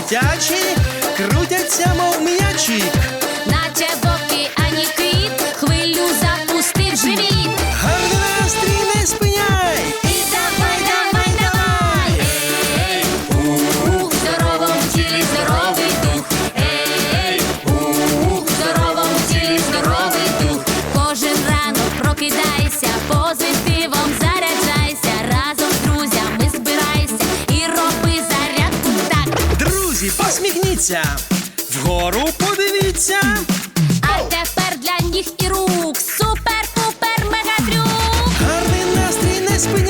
Дитячі крутяться, мов м'ячі. Наче в Друзі, посміхніться. Вгору подивіться. А тепер для ніг і рук. Супер-пупер мегатрюк. Гарний настрій не спиняй.